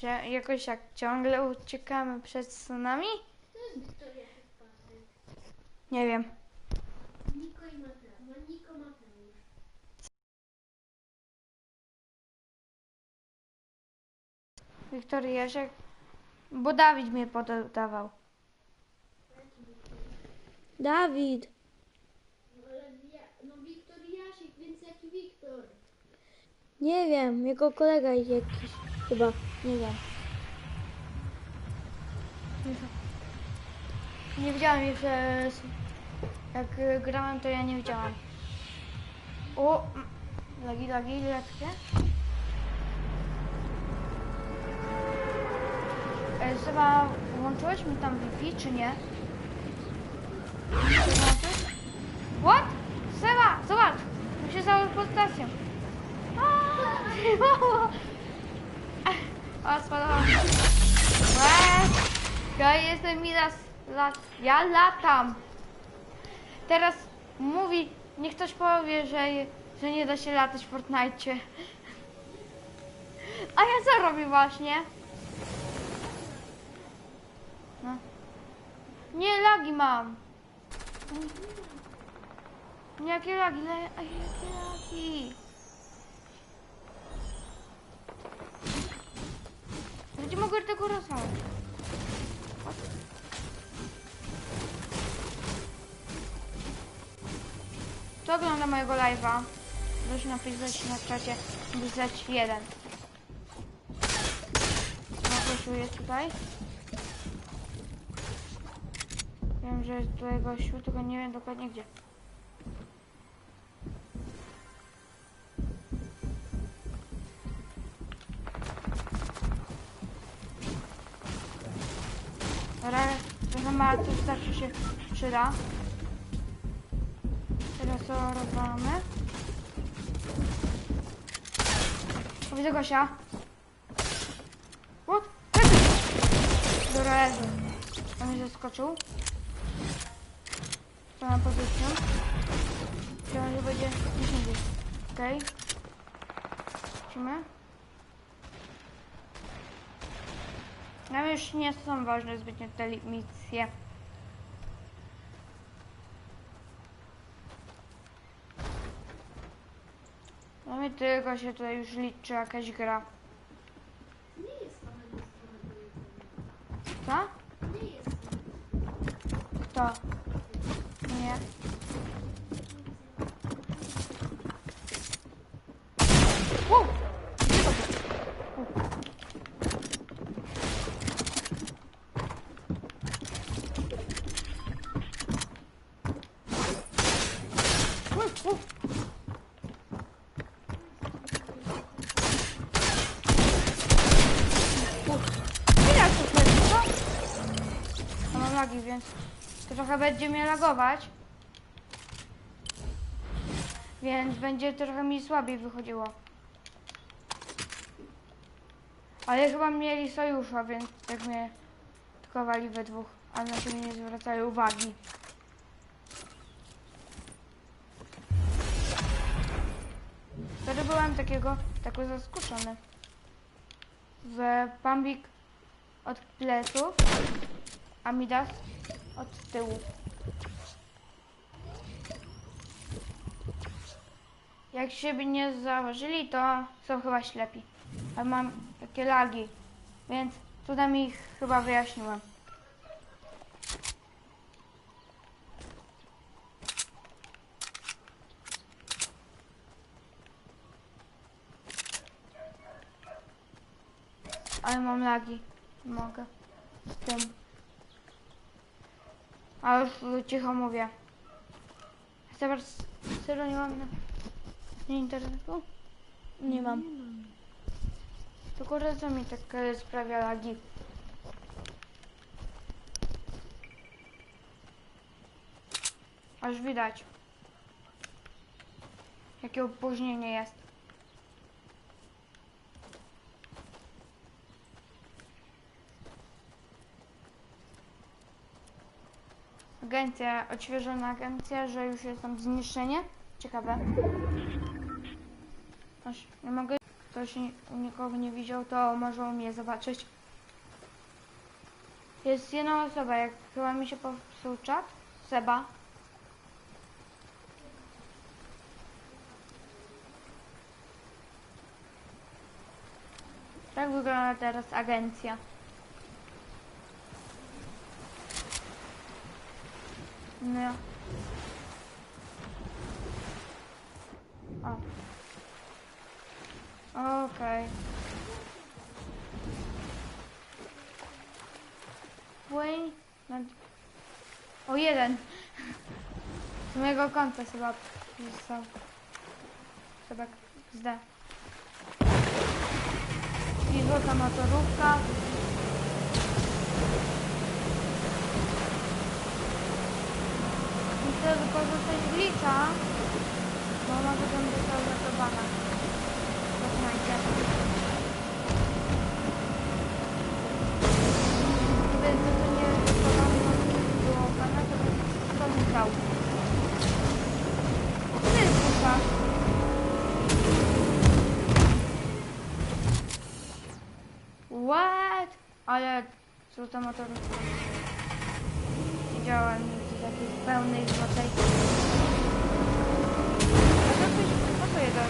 Czy jakoś jak ciągle uciekamy przed tsunami? Nie wiem. Wiktoria Jasiek, bo Dawid mnie podawał. Dawid. No Wiktor więc jaki Wiktor? Nie wiem, jego kolega jakiś chyba. Nie wiem. Nie widziałam jeszcze, jak y, grałem, to ja nie widziałam. O, lagi, lagi, lekkie. E, Seba, włączyłeś mi tam Wi-Fi, czy nie? What? Seba, zobacz, mi się stało pod stacją. Aaa, O, spadłam. Łe, Ja jestem Midas. Lat, ja latam. Teraz mówi, niech ktoś powie, że, że nie da się latać w Fortnite. A ja co robię właśnie? No. Nie, lagi mam. Jakie lagi? Le, a jakie lagi? Gdzie mogę tego rozwalać? Kto ogląda mojego live'a? Proszę napisać na czacie wysłać jeden. No, gościu jest tutaj. Wiem, że jest tutaj gościu, tylko nie wiem dokładnie gdzie. Dobra, trochę ma, to starczy się przyda. Teraz to rozwalamy. O, Gosia. What? Dobra, leży. On mi zaskoczył. To na pozycję. Chciałem, że będzie 10 gdzieś. Okej. Lecimy. Nam już nie są ważne zbytnio te misje. No mi tylko się tutaj już liczy jakaś gra. Nie jest jedzenia. Co? Nie jest Kto? Nie. Wow! Gdzie to było? U. U, u. U. Widać to wtedy, co? A mam lagi, więc to trochę będzie mnie lagować. Więc będzie trochę mi słabiej wychodziło. Ale chyba mieli sojusza, więc jak mnie atakowali we dwóch, a na siebie nie zwracają uwagi. Wtedy byłem takiego, tako zaskoczony. W Pambik od pleców, a Midas od tyłu. Jak siebie nie zauważyli, to są chyba ślepi. A mam takie lagi, więc mi ich chyba wyjaśniłem. Ale mam lagi. Mogę. Z tym. A już cicho mówię. Zobacz, serio nie mam na... Nie internetu? Nie mam. Tylko razem mi tak e, sprawia lagi. Aż widać. Jakie opóźnienie jest. Agencja, odświeżona agencja, że już jest tam zniszczenie. Ciekawe. Aż nie mogę. Ktoś ni- nikogo nie widział, to może mnie zobaczyć. Jest jedna osoba, jak chyba mi się popsuł czat. Seba. Tak wygląda teraz agencja. No. O. Okej. Wayne. nad- O jeden. Z mojego konta chyba został. Chyba zda. I złota motorówka. Muszę wykorzystać glitcha, bo może bym został zatowana. Poznajcie. Gdyby to nie było pana, to bym to. Co to jest dupa? What? Ale złota motorówka. Widziałem nigdy takiej pełnej złotej. A to coś pasuje do...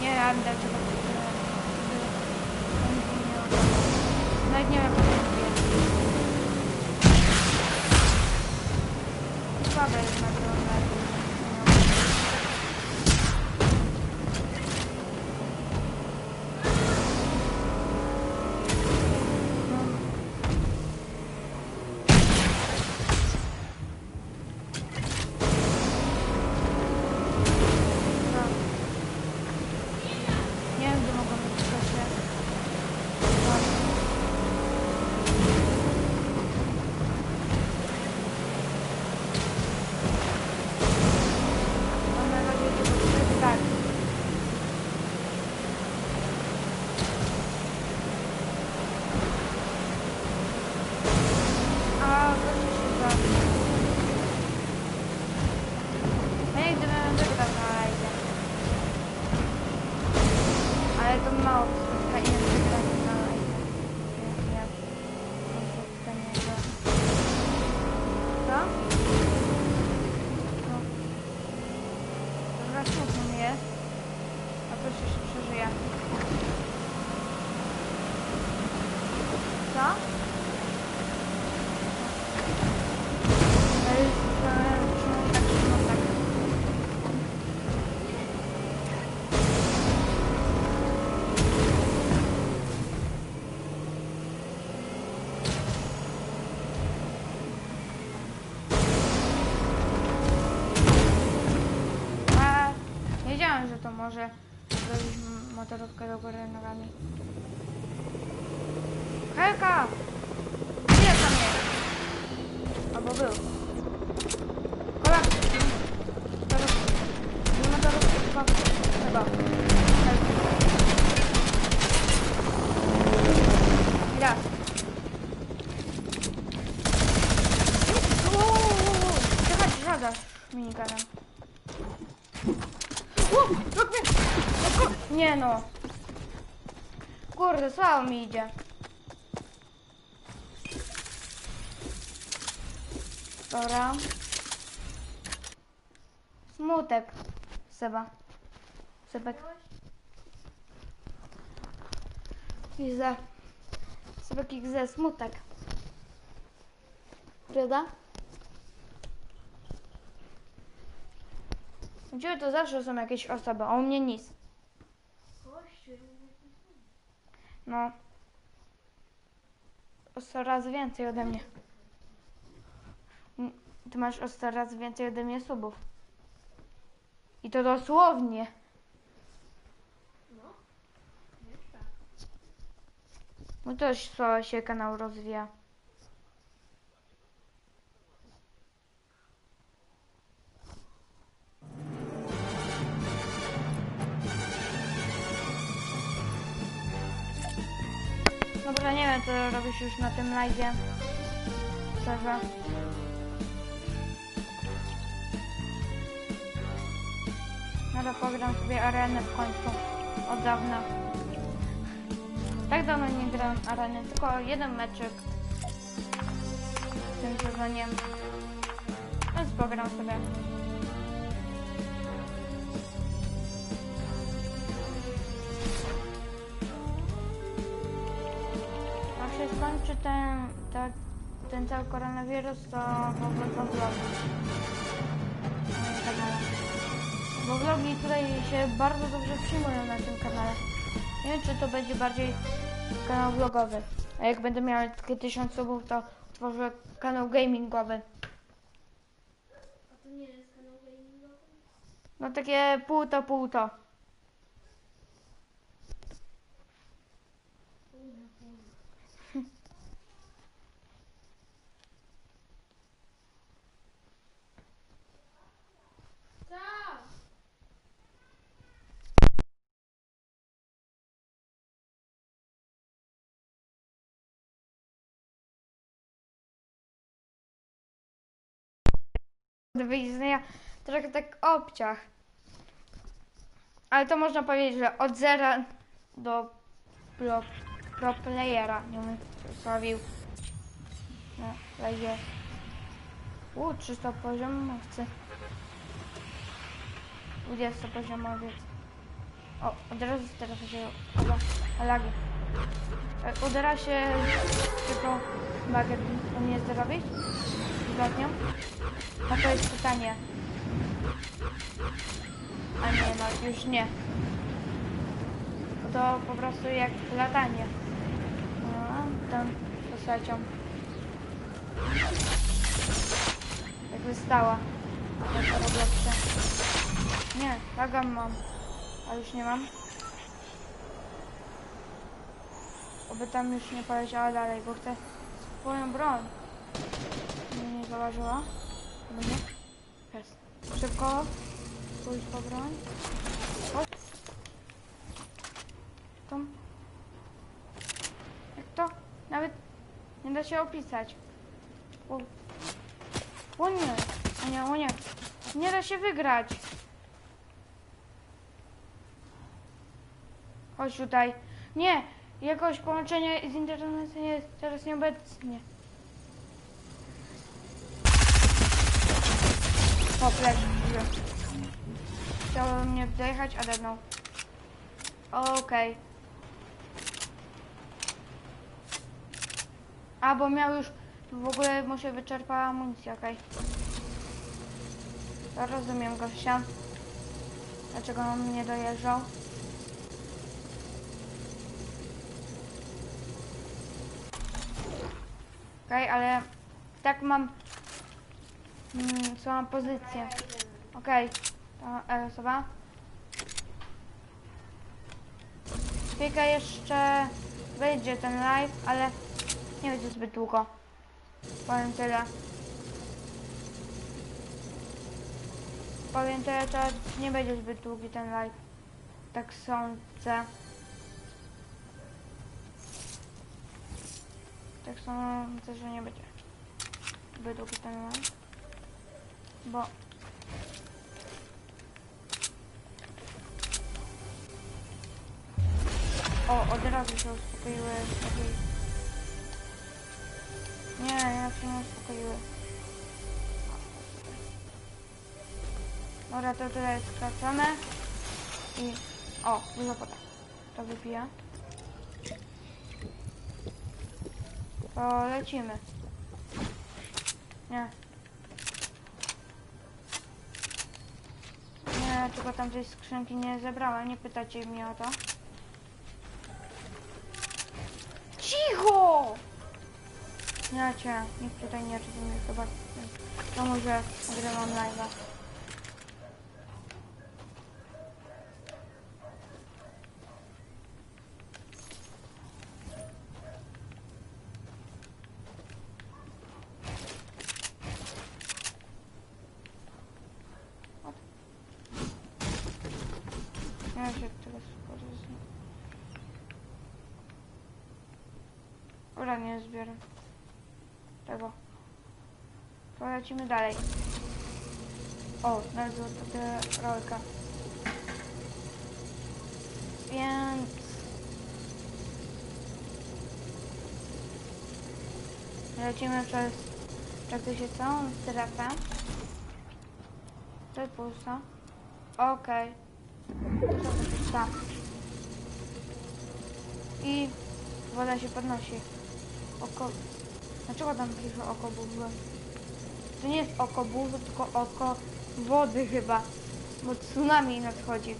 Nie wiem dlaczego. Nawet nie wiem, co to jest. Słabe jest może m- motorówkę do góry nogami. Helka! Gdzie tam jest? Albo był. Kola! Teraz nie motorówki, tylko chyba. Helki. Raz. Uuu, Czekaj, żadasz minikanem. O, jak mnie- o kur- Nie no. Słabo mi idzie. Dobra. Smutek. Seba. Sebek. XZ. Sebek XZ, smutek. Prawda? Ciebie to zawsze są jakieś osoby, a u mnie nic. No. O 100 razy więcej ode mnie. Ty masz o 100 razy więcej ode mnie subów. I to dosłownie. No. Mój też się kanał rozwija. Robisz już na tym live'ie. Szczerze. No to pogram sobie arenę w końcu. Od dawna. Tak dawno nie gram areny, tylko jeden meczek. W tym sezonie. Więc pogram sobie. Się skończy ten, ten, ten cały koronawirus, to w ogóle kanale. Bo vlogi tutaj się bardzo dobrze przyjmują na tym kanale. Nie wiem, czy to będzie bardziej kanał vlogowy. A jak będę miał takie 1000 subów, to otworzę kanał gamingowy. A to nie jest kanał gamingowy? No takie pół to, pół to. Kurwa, kurwa. Co? Do wyjścia trochę tak obciach. Ale to można powiedzieć, że od zera do pro, pro playera nie wiem, sławił. No, leje. U, 300 poziomowcy. 20 poziomowiec. O, od razu teraz się lagi. E, Uderza się tylko bagiet umie zrobić zgodnią? A to jest pytanie. A nie, no już nie. To po prostu jak latanie. No, tą postacią. Jakby stała. Jak. Nie, lagam mam. A już nie mam. Oby tam już nie poleciała dalej, bo chcę swoją broń. Zauważyła. Jest. Szybko. Pójdź po broń. Chodź. Tam. Jak to? Nawet nie da się opisać. O, o nie. O nie, o nie. Nie da się wygrać. Chodź tutaj. Nie. Jakoś połączenie z internetem jest teraz nieobecnie. O, plec. Chciał mnie dojechać, ale no. Okej. A, bo miał już... W ogóle mu się wyczerpała amunicja, okej. To rozumiem gościa. Dlaczego on nie dojeżdżał? Okej, ale tak mam mm, swoją pozycję. Okej, to e, osoba. Chwilkę jeszcze wejdzie ten live, ale nie będzie zbyt długo. Powiem tyle. Powiem tyle, to nie będzie zbyt długi ten live. Tak sądzę. Tak sądzę, że nie będzie zbyt długi ten live. Bo O, od razu się uspokoiły. Nie, ja się nie uspokoiły. Dobra, to tyle skracamy. I... O, dużo poda. To wypija. To lecimy. Nie. Tylko tam tej skrzynki nie zebrałem. Nie pytacie mnie o to. Cicho! Nie cię, nikt tutaj nie rozumie chyba. To może nagrywam live'a. Ja się teraz skorzystam. Zbiorę tego. To lecimy dalej. O, to tę rolkę. Więc... Lecimy przez praktycznie całą strefę. To jest pusta. Okej. To jest pusta. I woda się podnosi. Oko... Dlaczego tam pisze oko burzy? To nie jest oko burzy, tylko oko wody chyba. Bo tsunami nadchodzi.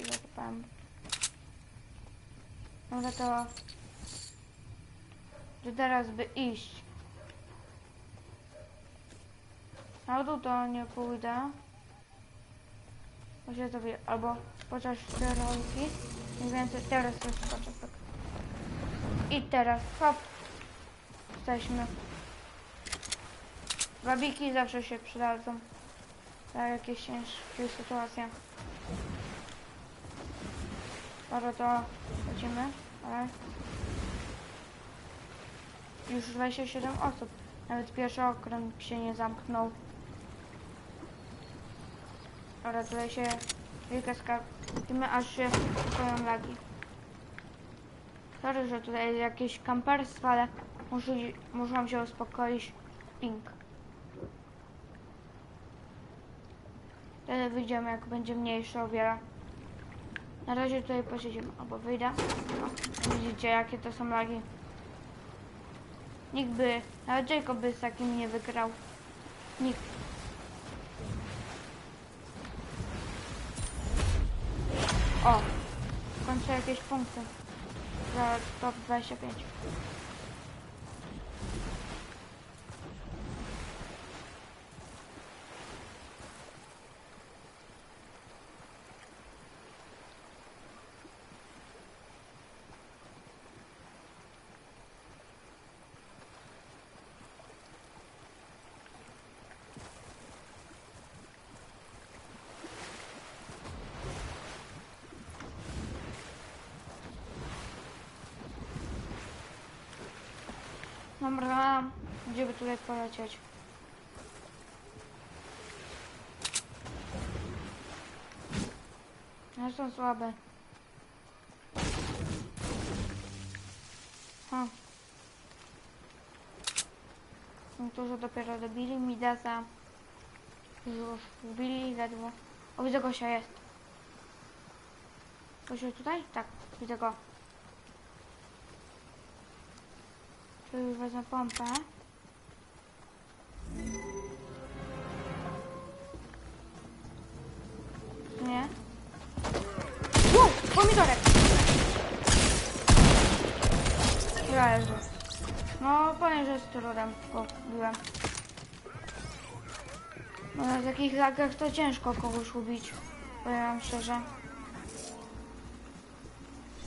I zakopałem. Może to... Że teraz by iść. Na dół to nie pójdę. Sobie albo te rolki. Mniej więcej teraz rozpoczę tak. I teraz hop. Jesteśmy. Babiki zawsze się przydadzą. Na jakieś ciężkie sytuacje. Dobra, to lecimy. Ale już 27 osób. Nawet pierwszy okręt się nie zamknął. Dobra, tutaj się chwilkę skapimy, aż się uspokoją lagi. Sorry, że tutaj jest jakieś kamperstwo, ale muszę, muszę się uspokoić. Ping. Wtedy wyjdziemy, jak będzie mniejsze o wiele. Na razie tutaj posiedzimy, albo wyjdę. No, widzicie, jakie to są lagi. Nikt by, nawet Jacob by z takim nie wygrał. Nikt. O, w końcu jakieś punkty. Za top 25. Dobra, gdzie by tutaj polecieć? No są słabe. Ha. Niektórzy dopiero dobili Midasa. Już wbili ledwo. O, widzę Gosia jest. Gosia tutaj? Tak, widzę go. Czyli wezmę pompę. Nie. Wow, pomidorek! Leży. No, powiem, że z trudem go. No, na takich lagach to ciężko kogoś ubić. Powiem wam szczerze.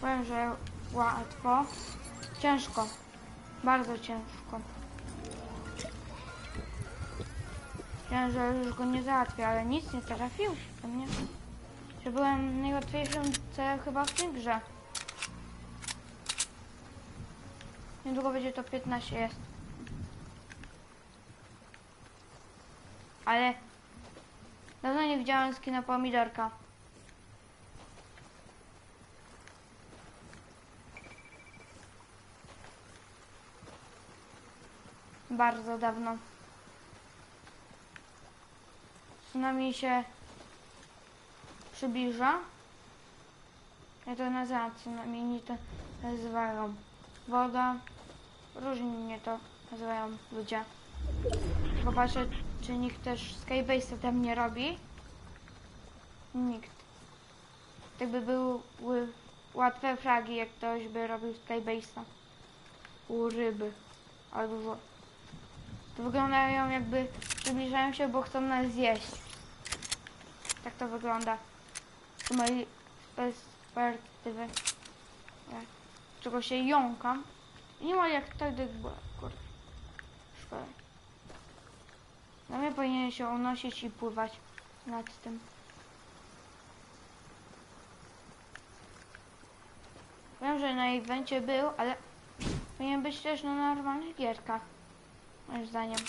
Powiem, że łatwo. Ciężko. Bardzo ciężko. Myślałem, że już go nie załatwię, ale nic nie trafił we mnie. Że byłem najłatwiejszym celem chyba w tej grze. Niedługo będzie to 15 jest. Ale dawno nie widziałem skina pomidorka. Bardzo dawno. Tsunami się przybliża. Ja to nazywam tsunami, inni to nazywają woda. Różnie to nazywają ludzie. Popatrzę, czy nikt też Skybase'a tam nie robi. Nikt. Tak by były łatwe fragi, jak ktoś by robił Skybase'a. U ryby. Dużo to wyglądają jakby przybliżają się, bo chcą nas zjeść. Tak to wygląda z mojej perspektywy. Czego się jąkam. Nie ma jak wtedy była, kurde. Szkoda. No na mnie powinien się unosić i pływać nad tym. Wiem, że na evencie był, ale powinien być też na normalnych gierkach. Moim zdaniem.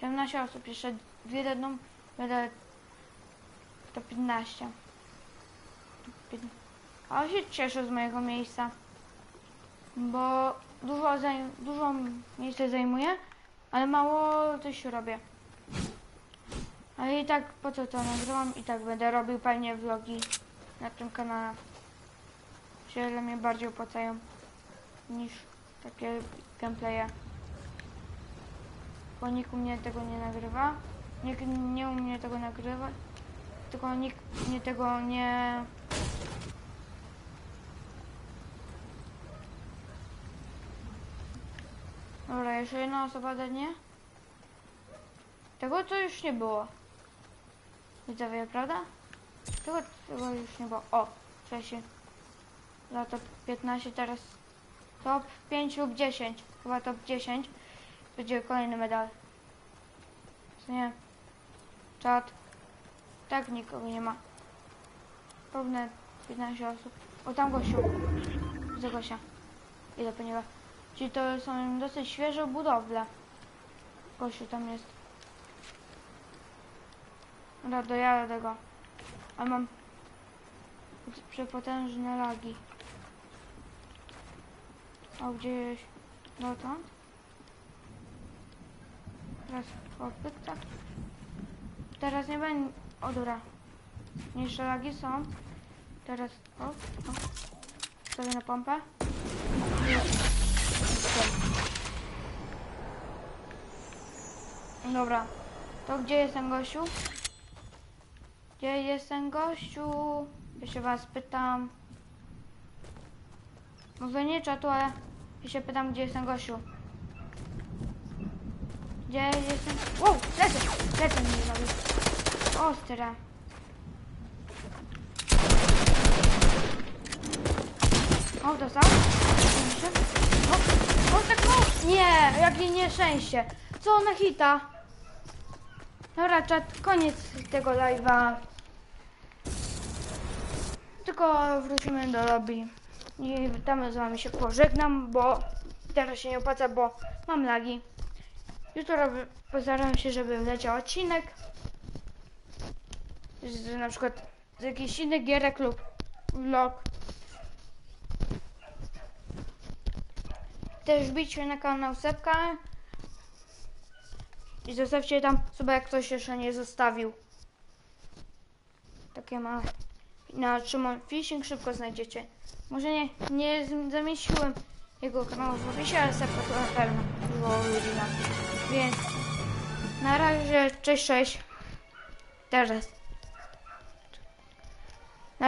17 osób, jeszcze dwie dadzą, będę to 15. To piętn- A on się cieszę z mojego miejsca, bo dużo, zaj- dużo miejsca zajmuję, ale mało coś robię. Ale i tak po co to nagrywam i tak będę robił pewnie vlogi na tym kanale. Się dla mnie bardziej opłacają niż takie gameplaye. Bo nikt u mnie tego nie nagrywa. Nikt nie u mnie tego nagrywa. Tylko nikt mnie tego nie... Dobra, jeszcze jedna osoba nie? Tego to już nie było. Widzowie, prawda? Tego, tego już nie było. O, wcześniej. Za top 15, teraz top 5 lub 10. Chyba top 10. Będzie kolejny medal. Nie? Czat. Tak nikogo nie ma. Pewne 15 osób. O tam gościu. Za gościa. Idę po niego. Czyli to są dosyć świeże budowle. Gościu tam jest. Dobra, dojadę go. A mam przepotężne lagi. O, gdzieś dotąd. Teraz kopyt, tak. Teraz nie będzie... O, dobra. Mniejsze lagi są. Teraz... O, o. Stawię na pompę. Dobra. To gdzie jest ten gościu? Gdzie jest ten gościu? Ja się was pytam. Może nie czatu, ale ja się pytam, gdzie jest ten gościu. Gdzie jest ten... Wow, lecę! Lecę mi zrobił. Ostre. O, dostał? O, o, tak no! Nie, jakie nieszczęście. Co na hita? Dobra, czat, koniec tego live'a. Tylko wrócimy do lobby. I tam z wami się pożegnam, bo teraz się nie opłaca, bo mam lagi. Jutro postaram się, żeby leciał odcinek. Z, na przykład z jakichś innych gierek lub vlog. Też wbijcie na kanał Sepka. I zostawcie tam sobie, jak ktoś jeszcze nie zostawił. Takie małe. Na Szymon Fishing szybko znajdziecie. Może nie, nie zamieściłem jego kanału w opisie, ale Sepka to na pewno było ludzi na. Więc na razie, cześć, cześć. Teraz.